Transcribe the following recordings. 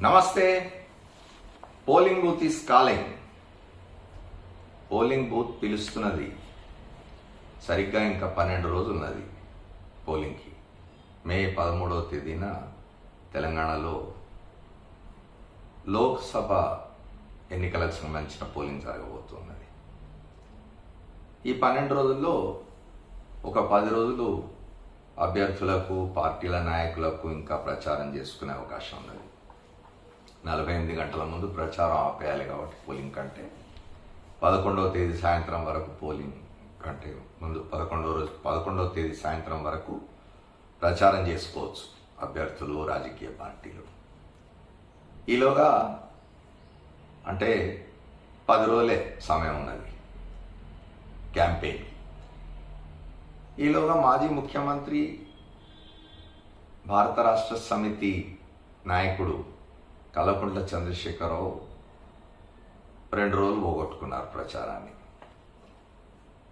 Namaste. Polling booth is calling polling booth పిలుస్తున్నది. సరిగ్గా ఇంకా పన్నెండు రోజులు ఉన్నది పోలింగ్కి. మే పదమూడవ తేదీన తెలంగాణలో లోక్సభ ఎన్నికలకు సంబంధించిన పోలింగ్ జరగబోతున్నది. ఈ పన్నెండు రోజుల్లో ఒక పది రోజులు అభ్యర్థులకు పార్టీల నాయకులకు ఇంకా ప్రచారం చేసుకునే అవకాశం ఉన్నది. నలభై ఎనిమిది గంటల ముందు ప్రచారం ఆపేయాలి కాబట్టి పోలింగ్ కంటే. పదకొండవ తేదీ సాయంత్రం వరకు పోలింగ్ కంటే ముందు పదకొండవ రోజు పదకొండవ తేదీ సాయంత్రం వరకు ప్రచారం చేసుకోవచ్చు అభ్యర్థులు రాజకీయ పార్టీలు. ఈలోగా అంటే పది రోజులే సమయం ఉన్నది క్యాంపెయిన్. ఈలోగా మాజీ ముఖ్యమంత్రి భారత రాష్ట్ర సమితి నాయకుడు కల్వకుంట్ల చంద్రశేఖరరావు రెండు రోజులు పోగొట్టుకున్నారు ప్రచారాన్ని.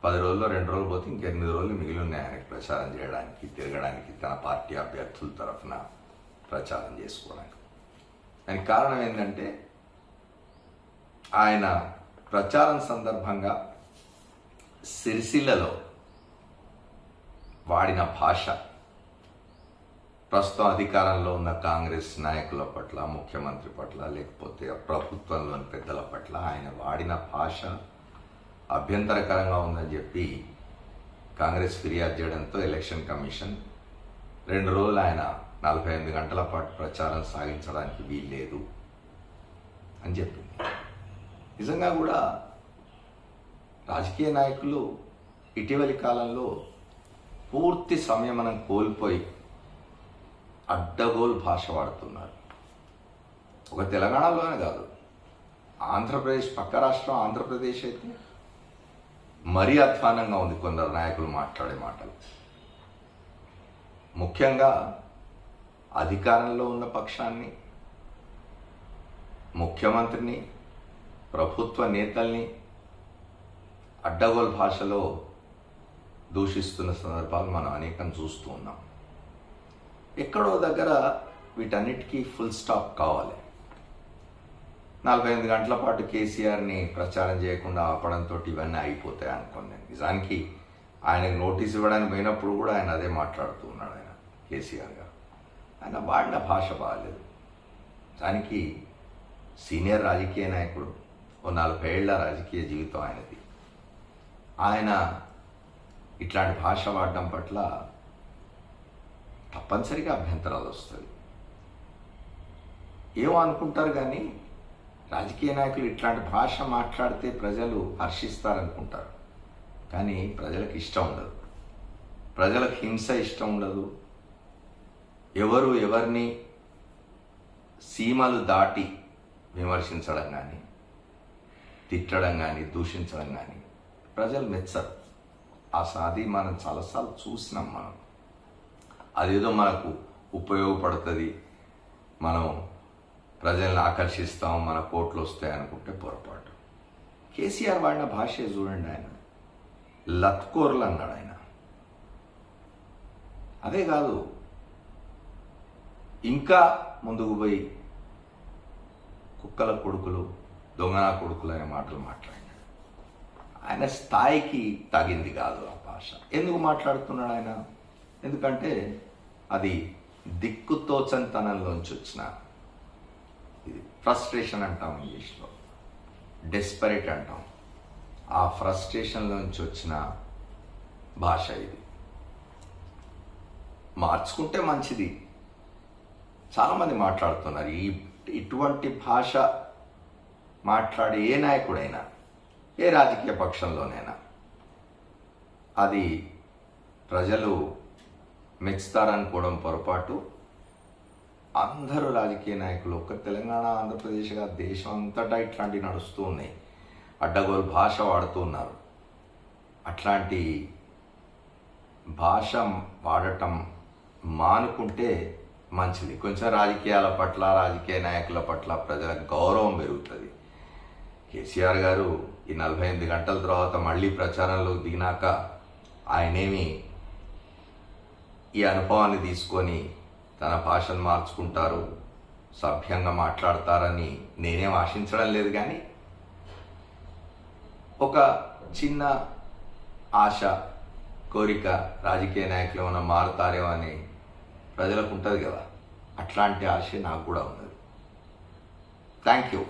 పది రోజుల్లో రెండు రోజులు పోతే ఇంకెనిమిది రోజులు మిగిలి ఉన్నాయి ఆయనకి ప్రచారం చేయడానికి తిరగడానికి తన పార్టీ అభ్యర్థుల తరఫున ప్రచారం చేసుకోవడానికి. దానికి కారణం ఏంటంటే ఆయన ప్రచారం సందర్భంగా సిరిసిల్లలో వాడిన భాష ప్రస్తుతం అధికారంలో ఉన్న కాంగ్రెస్ నాయకుల పట్ల ముఖ్యమంత్రి పట్ల లేకపోతే ప్రభుత్వంలోని పెద్దల పట్ల ఆయన వాడిన భాష అభ్యంతరకరంగా ఉందని చెప్పి కాంగ్రెస్ ఫిర్యాదు చేయడంతో ఎలక్షన్ కమిషన్ రెండు రోజులు ఆయన నలభై ఎనిమిది గంటల పాటు ప్రచారం సాగించడానికి వీల్లేదు అని చెప్పింది. నిజంగా కూడా రాజకీయ నాయకులు ఇటీవలి కాలంలో పూర్తి సంయమనం కోల్పోయి అడ్డగోలు భాష వాడుతున్నారు. ఒక తెలంగాణలోనే కాదు. ఆంధ్రప్రదేశ్ పక్క రాష్ట్రం ఆంధ్రప్రదేశ్ అయితే మరీ అధ్వానంగా ఉంది కొందరు నాయకులు మాట్లాడే మాటలు. ముఖ్యంగా అధికారంలో ఉన్న పక్షాన్ని ముఖ్యమంత్రిని ప్రభుత్వ నేతల్ని అడ్డగోలు భాషలో దూషిస్తున్న సందర్భాలు మనం అనేకం చూస్తూ ఉన్నాం. ఎక్కడో దగ్గర వీటన్నిటికీ ఫుల్ స్టాప్ కావాలి. నలభై ఎనిమిది గంటల పాటు కేసీఆర్ని ప్రచారం చేయకుండా ఆపడంతో ఇవన్నీ అయిపోతాయి అనుకోండి నిజానికి ఆయనకు నోటీస్ ఇవ్వడానికి పోయినప్పుడు కూడా ఆయన అదే మాట్లాడుతూ ఉన్నాడు ఆయన కేసీఆర్ గారు. ఆయన వాడిన భాష బాగాలేదు దానికి సీనియర్ రాజకీయ నాయకుడు ఓ నలభై ఏళ్ళ రాజకీయ జీవితం ఆయనది. ఆయన ఇట్లాంటి భాష వాడడం పట్ల తప్పనిసరిగా అభ్యంతరాలు వస్తుంది ఏమో అనుకుంటారు కానీ రాజకీయ నాయకులు ఇట్లాంటి భాష మాట్లాడితే ప్రజలు హర్షిస్తారనుకుంటారు. కానీ ప్రజలకు ఇష్టం ఉండదు. ప్రజలకు హింస ఇష్టం ఉండదు. ఎవరు ఎవరిని సీమలు దాటి విమర్శించడం కానీ తిట్టడం కానీ దూషించడం కానీ ప్రజలు మెచ్చరు. ఆ సాది మనం చాలాసార్లు చూసినాం మనం. అదేదో మనకు ఉపయోగపడుతుంది. మనం ప్రజల్ని ఆకర్షిస్తాం మన కోట్లు వస్తాయి అనుకుంటే పొరపాటు. కేసీఆర్ వాడిన భాష చూడండి ఆయన. లత్కోర్లు అన్నాడు ఆయన. అదే కాదు ఇంకా ముందుకు పోయి కుక్కల కొడుకులు దొంగన కొడుకులు అనే మాటలు మాట్లాడినాడు. ఆయన స్థాయికి తగింది కాదు ఆ భాష. ఎందుకు మాట్లాడుతున్నాడు ఆయన? ఎందుకంటే అది దిక్కుతోచంతనంలోంచి వచ్చిన ఇది ఫ్రస్ట్రేషన్ అంటాం ఇంగ్లీష్లో. డెస్పరేట్ అంటాం. ఆ ఫ్రస్ట్రేషన్లోంచి వచ్చిన భాష ఇది. మార్చుకుంటే మంచిది. చాలామంది మాట్లాడుతున్నారు ఈ ఇటువంటి భాష మాట్లాడే ఏ నాయకుడైనా ఏ రాజకీయ పక్షంలోనైనా అది ప్రజలు మెచ్చుతారనుకోవడం పొరపాటు. అందరూ రాజకీయ నాయకులు ఒక్క తెలంగాణ ఆంధ్రప్రదేశ్గా దేశం అంతటా ఇట్లాంటివి నడుస్తూ ఉన్నాయి. అడ్డగోలు భాష వాడుతూ ఉన్నారు. అట్లాంటి భాష వాడటం మానుకుంటే మంచిది. కొంచెం రాజకీయాల పట్ల రాజకీయ నాయకుల పట్ల ప్రజల గౌరవం పెరుగుతుంది. కేసీఆర్ గారు ఈ నలభై ఎనిమిది గంటల తర్వాత మళ్ళీ ప్రచారంలో దిగినాక ఆయనేమి ఈ అనుభవాన్ని తీసుకొని తన భాషను మార్చుకుంటారు సభ్యంగా మాట్లాడతారని నేనేం ఆశించడం లేదు కానీ ఒక చిన్న ఆశ కోరిక రాజకీయ నాయకులు ఏమైనా మారుతారేమో అని ప్రజలకు ఉంటుంది కదా. అట్లాంటి ఆశ నాకు కూడా ఉన్నది. Thank you